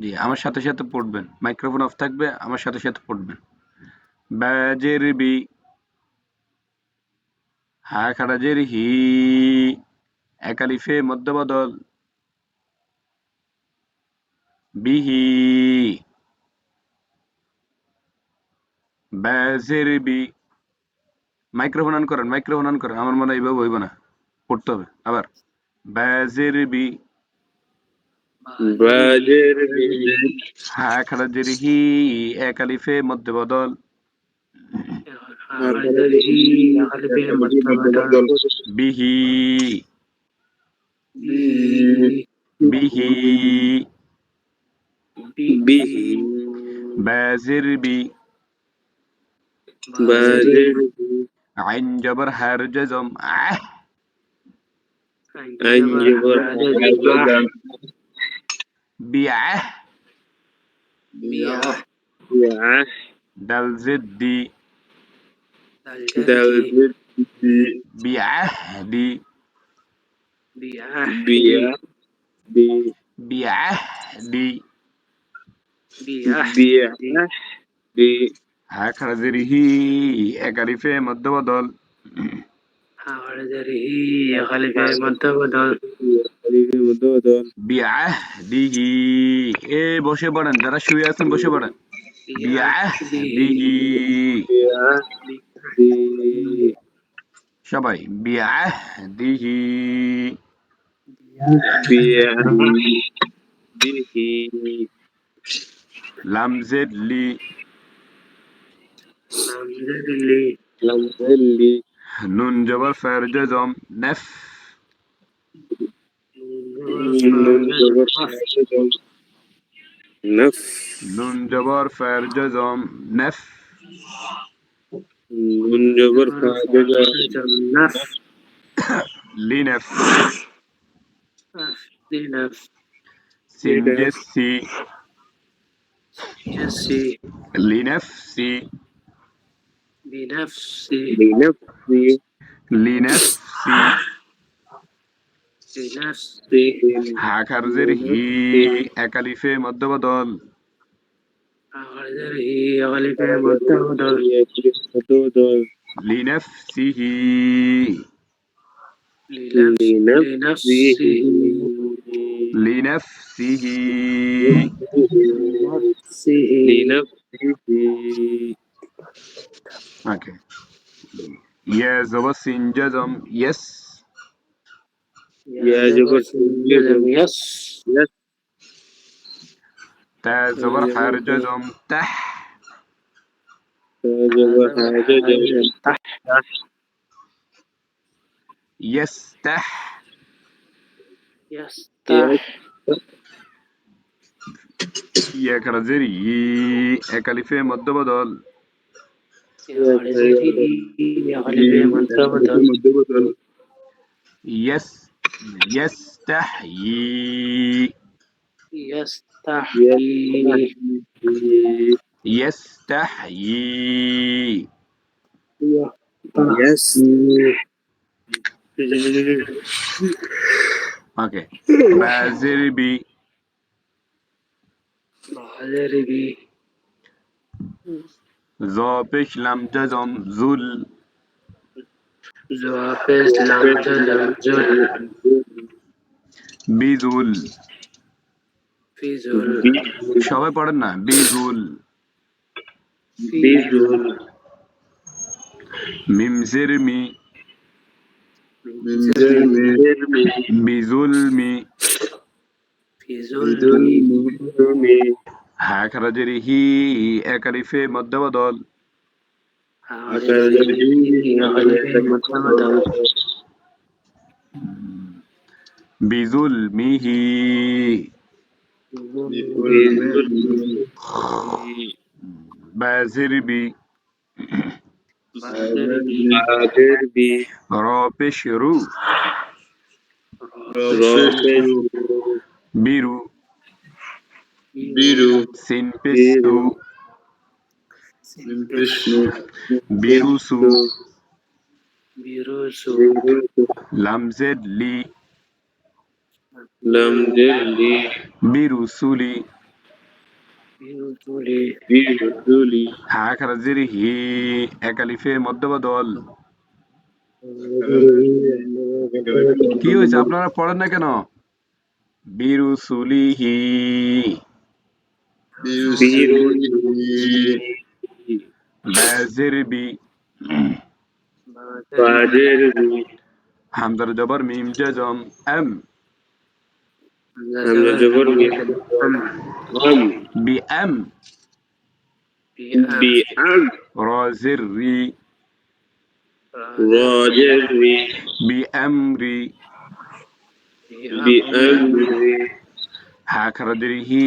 জি, আমার সাথে সাথে পড়বেন। মাইক্রোফোন অফ থাকবে, আমার সাথে সাথে পড়বেন। বাজের বি হা খারাজের হি, একালিফে বিহি বাজের বি মাইক্রোফোন অন করেন, মাইক্রোফোন অন করেন, আমার মনে হয় এইভাবে হইব না, পড়তে হবে। আবার বাজের বি বাজের হা খারাজের হি একালিফে মধ্যবদল বিহি বিহি বিহি বাজের বি বাজের আইন জবর হার জজম আঞ্জবর বিআহ ইয়া দাল জিদ্দি দাল বিআহদি বিয়া বি বিআহদি বিয়া বি হা খারাজের হি একালিফে মধ্যবদল মধ্যবদল বিআহদিহি এ বসে পড়েন যারা শুয়ে আছেন বসে পড়েন। বিআহদিহি সবাই বিআহদিহি বিয়া বিহি লাম জেড লি লামজাল্লি নুন জবর ফের জজম নেফ। নুন জবর নফ নুন জবর ফের জজম নেফ নুন জবর ফাজা লিনেফ সিন জেসি লিনেফসি বিনফসি লিনেফসি বিনফসি হা খারজের হি একালিফে মধ্যবদল মধ্যবদল লিনেফসিহি লিনফসিহি লিনেফসিহি লিনফসিহি ওকে। ইয়া জবর সিন জজম ইয়েস। يس. يس. تا زبر حرج دوم تح. تا زبر حرج دوم تح. يستح يستح يا كرزري يا كلفة يا بدل. يا كلفة مد بدل. يس يستحيي. يستحيي. يستحيي. أوكي مازربي مازربي زابش لم تزم ذل বিজুল। ফিজুল। সবাই পড়েন না? বিজুল। বিজুল মিম জিরমি বিজুলমি বিজুলমি হ্যাঁ খারাজের হি। একারিফে মধ্যবদল বিজুল মিহি বাজির বি Derbi. র পেশ রু Robin. বিরু Biru. সিন পেশ সু Vishnu. virusu virusu lamzedli lamzedli birusuli birusuli birusuli hakara zirihi ekalife মধ্যবদল কি হয়েছে আপনারা পড়েন না কেন বিরুসুলিহি বিরুসুলিহি বাজির বি বাজির বি হামজার জবর মিম জজম এম হামজার জবর মিম এম বি এম বি এম রাজির রি রাজির রি বি এম রি বি এম রি হাকরাদির হি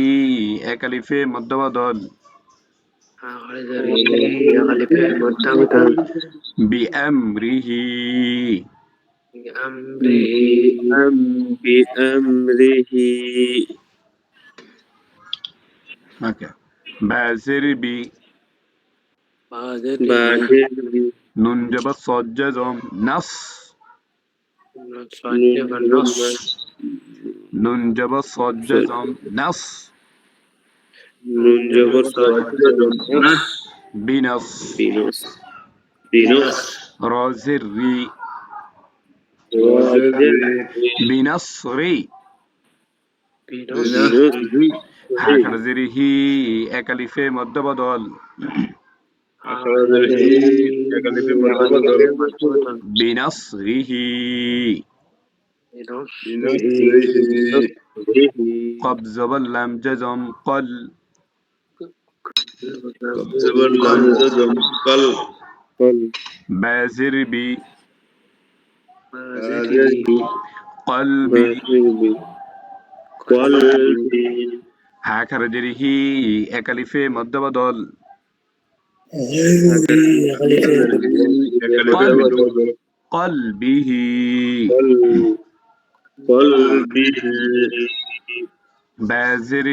একালিফে মধ্যবাদন بأمره. بأمره بأمره أوكي بازر بي. بازر بي نون جبت صاد جزم نص. نون جبت صاد جزم نص. صاجر نص বিনাস بنص بنص রাজির রি راجر বিনাসরি بنص হা খারা জেরি হি একালিফে মধ্যবদল বিনাসরিহি قب زبر لم جزم قل زبر لم جزم قل قل بازر بي قلبي قلبي قلبي হা খারা জেরি হি একালিফে মধ্যবদল قلبه قلبه بازر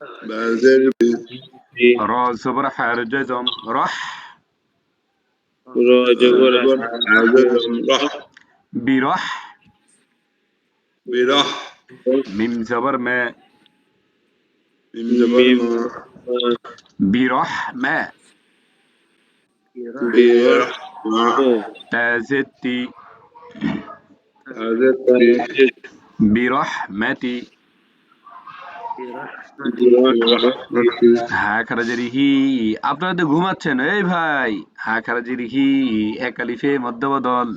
Benzer bir صبرح رجزهم رح؟ راجبر عززهم rah برح؟ bir rah ميم زبر ما. mim Mim. zabarma برح ما. تازتي. تازتي. تازتي ماتي. برحمتي হা খারা হি আপনারা তো ঘুমাচ্ছেন। এই ভাই হা খারা জেরি হি মধ্যবদল।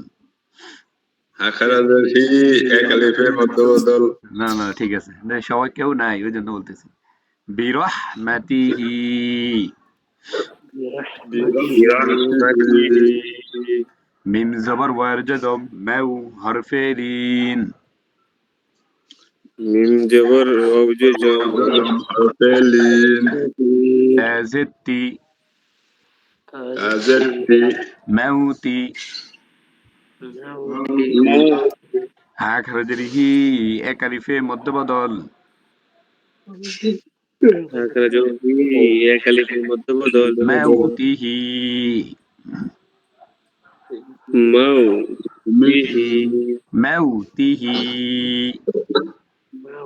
এক আলিফের মধ্যবদল। না না ঠিক আছে। সবাই কেউ নাই ওই জন্য বলতেছি। বিরহমাতিহি মিম জবর ওয়ার জদম মাউ হরফে রিন। মিম জবর ওয়াজে জবর হরফেলিন আজতি আজাতি মাউতি হা খারা জেরি হি একালিফে মধ্যবদল আখারাদাহি এক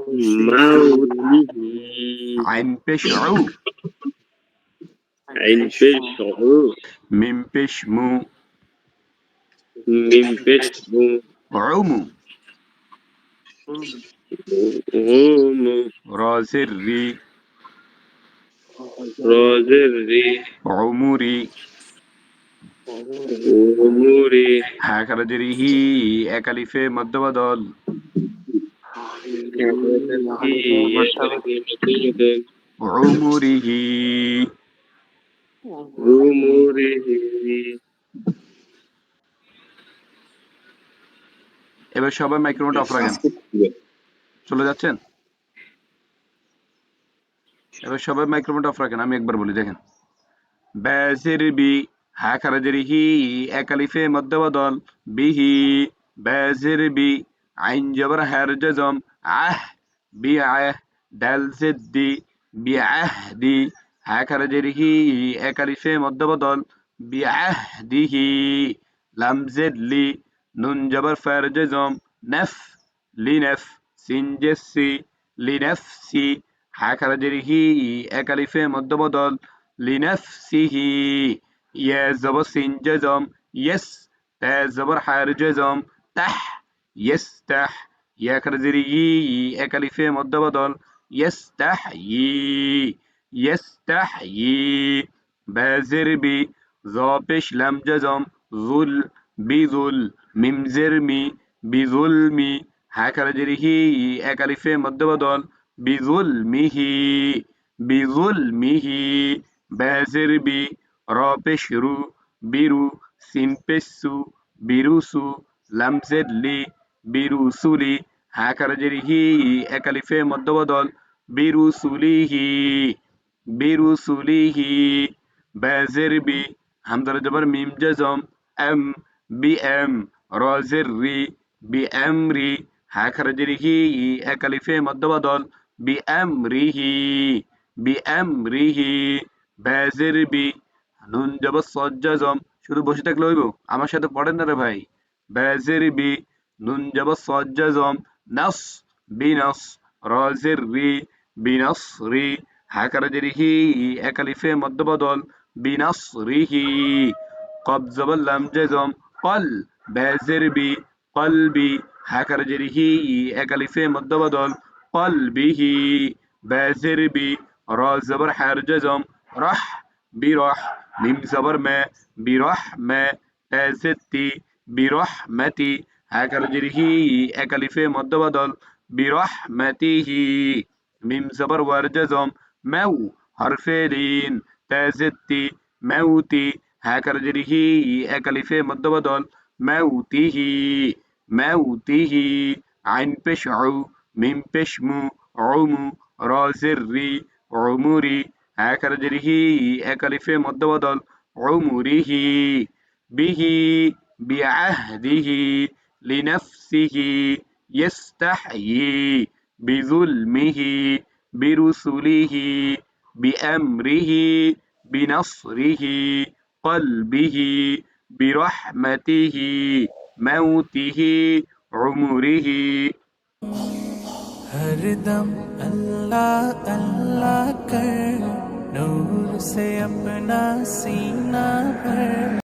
আলিফের মধ্যবদল মাউতিহি মাউ বিহি মাউতিহি মাউতিহি আইন পেশ উ আইন পেশহু মিম পেশ মু মিম পেশহু উমু غوم রাজির রি رازر ري উমুরি أموري হা খারা জেরি হি একালিফে মধ্যবদল উমুরিহি أموره এবার সবাই মাইক্রোফোনটা অফ রাখেন চলে যাচ্ছেন এবার সবাই মাইক্রোফোনটা অফ রাখেন আমি একবার বলি দেখেন ব্যাসির বি হা খারাজের হি একালিফে মধ্যবদল বিহি ব্যাসির বি আইন জবর হ্যার জজম আহ বি আহ ডাল সিদ্দি বি আহ দি হা খারাজের হি একালিফে মধ্যবদল বি আহ দিহি, লাম জিদলি, নুন জবর ফার জজম নফ, লিনফ, সিন জেসি লিনফসি হা খারা জেরি হি এক আলিফে মধ্যবদল লিনাফসিহি ইয়া জবর সিন জজম ইয়েস, তা জবর হার জজম তাহ ইয়েস্তাহ ইয়া খারা ই এক আলিফে মধ্যবদল ইয়েস্তাহয়ি ইয়েস্তাহয়ি বাজের বি জ পেশ লাম জজম জুল বিজুল মিম জেরমি বিজুলমি হা খারা জেরি হি এক আলিফে মধ্যবদল বিজুল মিহি বিজুল মিহি বাজের বি র পেশ রু বিরু সিন পেশ সু বিরুসু লাম জেদলি বিরুসুলি হা খারা জেরি হি এক আলিফে মধ্যবদল বিরুসুলিহি বিরুসুলিহি বাজের বি হামদার জবর মিম জজম এম বি এম রজের রি বি এম রি হা খারাজের হি এক আলিফে মধ্যবদল বি এম রিহি বি এম রিহি বাজের বি নুন জবর সজ জজম শুধু বসে থাকলে হইব? আমার সাথে পড়েন না রে ভাই। বেজের বি নুন জবর সজ জজম নাস বিনাস রজের রি বিনাস রি হাকারাজের হি এক আলিফে মধ্যবদল বিনাস রিহি কব জবর লাম জজম কল বাজের বি কলবি হাকারাজের হি এক আলিফে মধ্যবদল কলবিহি বাজের বি র জবর হার জজম রহ বিরহ মিম জবর মে বিরহ মে তাজতি বিরহমতি হাকারাজের أكرجره أكلف مدبدل برحمته ميم زبر ورجزم مو حرفين تازتي موتي هكرجره أكلف مدبدل موته موته. عن بشعو من بشمو عمو رازري عمري. هكرجره أكلف مدبدل عمره. به بعهده. لنفسه يستحيي بظلمه برسله بأمره بنصره قلبه برحمته موته عمره हर दम अल्लाह अल्लाह कर नूर से अपना सीना भर